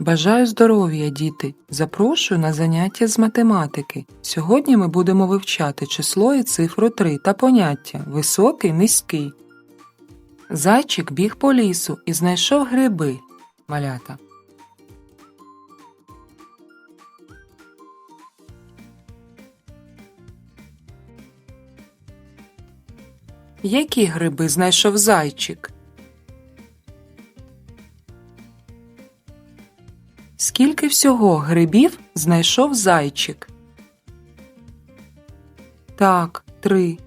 Бажаю здоров'я, діти! Запрошую на заняття з математики. Сьогодні ми будемо вивчати число і цифру 3 та поняття високий, низький. Зайчик біг по лісу і знайшов гриби. Малята. Які гриби знайшов зайчик? Скільки всього грибів знайшов зайчик? Так, три.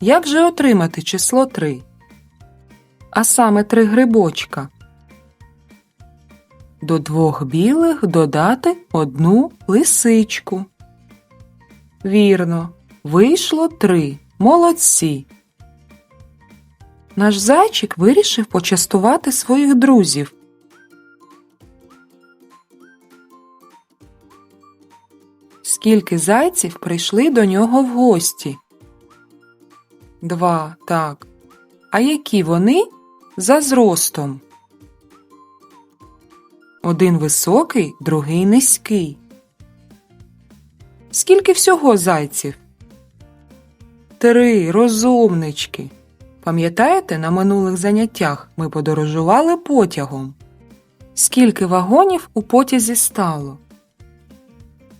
Як же отримати число три? А саме три грибочка. До двох білих додати одну лисичку. Вірно, вийшло три. Молодці. Наш зайчик вирішив почастувати своїх друзів. Скільки зайців прийшли до нього в гості? Два, так. А які вони за зростом? Один високий, другий низький. Скільки всього зайців? Три розумнички. Пам'ятаєте, на минулих заняттях ми подорожували потягом? Скільки вагонів у потязі стало?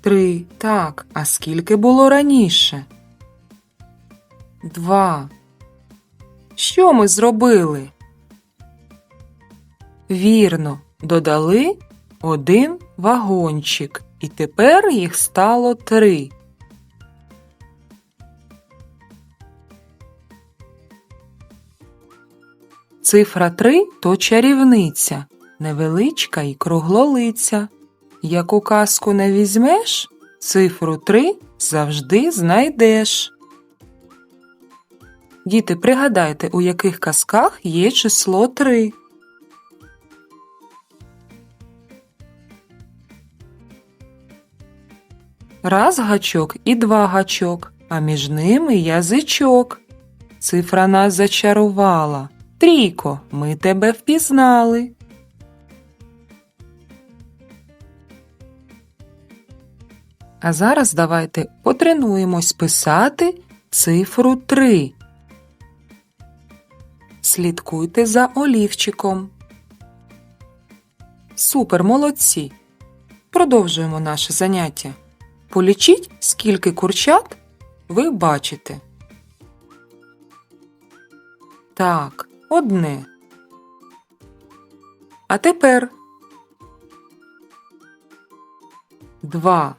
Три. Так. А скільки було раніше? Два. Що ми зробили? Вірно, додали один вагончик, і тепер їх стало три. Цифра три то чарівниця, невеличка і круглолиця. Яку казку не візьмеш, цифру три завжди знайдеш. Діти, пригадайте, у яких казках є число три. Раз гачок і два гачок, а між ними язичок. Цифра нас зачарувала. Трійко, ми тебе впізнали. А зараз давайте потренуємось писати цифру 3. Слідкуйте за олівчиком. Супер, молодці. Продовжуємо наше заняття. Полічіть, скільки курчат ви бачите. Так, одне. А тепер два.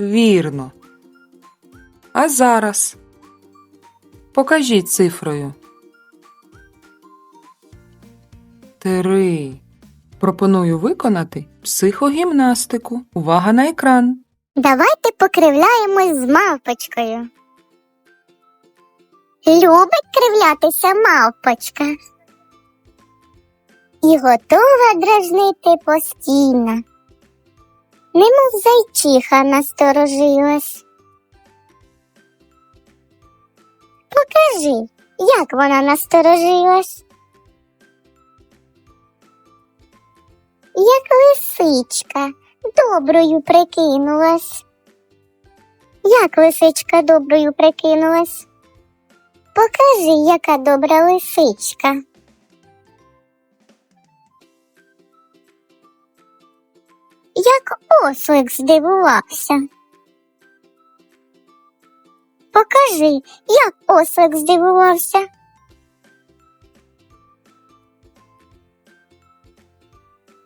Вірно. А зараз покажіть цифрою. Три. Пропоную виконати психогімнастику. Увага на екран. Давайте покривляємось з мавпочкою. Любить кривлятися мавпочка. І готова дражнити постійно. Немов зайчиха насторожилась. Покажи, як вона насторожилась. Як лисичка доброю прикинулась. Як лисичка доброю прикинулась? Покажи, яка добра лисичка. Як ослик здивувався. Покажи, як ослик здивувався.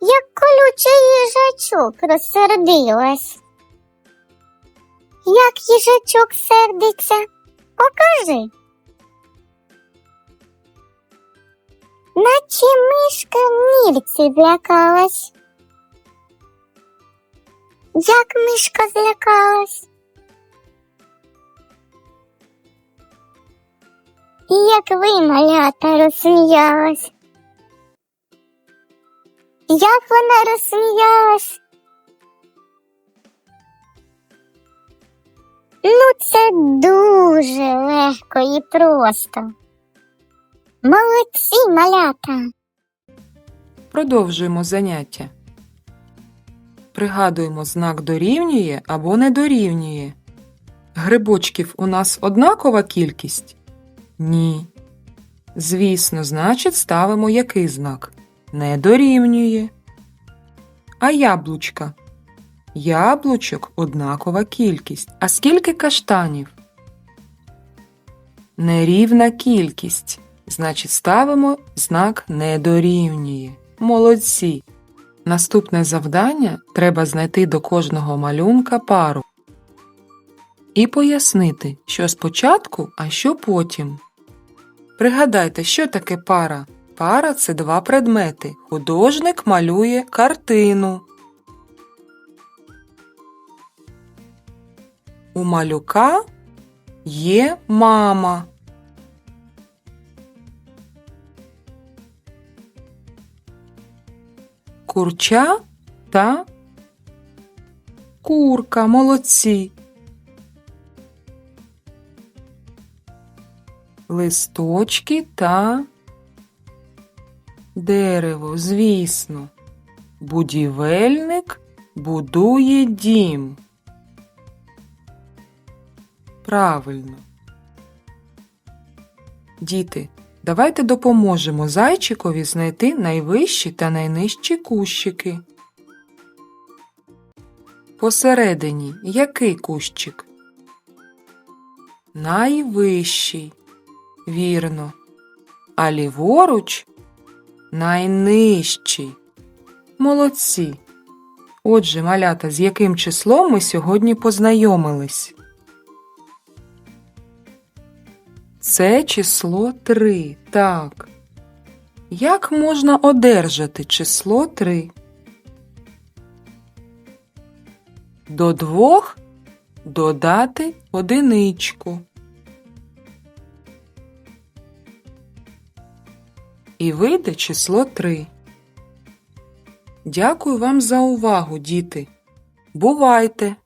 Як колючий їжачок розсердилась. Як їжачок сердиться, покажи. Наче мишка в нірці злякалась. Як мишка злякалась. І як ви, малята, розсміялась. Як вона розсміялась? Ну, це дуже легко і просто. Молодці, малята. Продовжуємо заняття. Пригадуємо знак дорівнює або не дорівнює. Грибочків у нас однакова кількість? Ні. Звісно, значить ставимо який знак? Не дорівнює. А яблучка? Яблучок однакова кількість. А скільки каштанів? Нерівна кількість. Значить, ставимо знак не дорівнює. Молодці. Наступне завдання треба знайти до кожного малюнка пару і пояснити, що спочатку, а що потім. Пригадайте, що таке пара. Пара це два предмети. Художник малює картину. У малюка є мама. Курча та курка. Молодці. Листочки та дерево, звісно. Будівельник будує дім. Правильно. Діти, давайте допоможемо зайчикові знайти найвищі та найнижчі кущики. Посередині який кущик? Найвищий. Вірно. А ліворуч найнижчий. Молодці. Отже, малята, з яким числом ми сьогодні познайомились? Це число 3. Так. Як можна одержати число 3? До двох додати одиничку. І вийде число 3. Дякую вам за увагу, діти. Бувайте!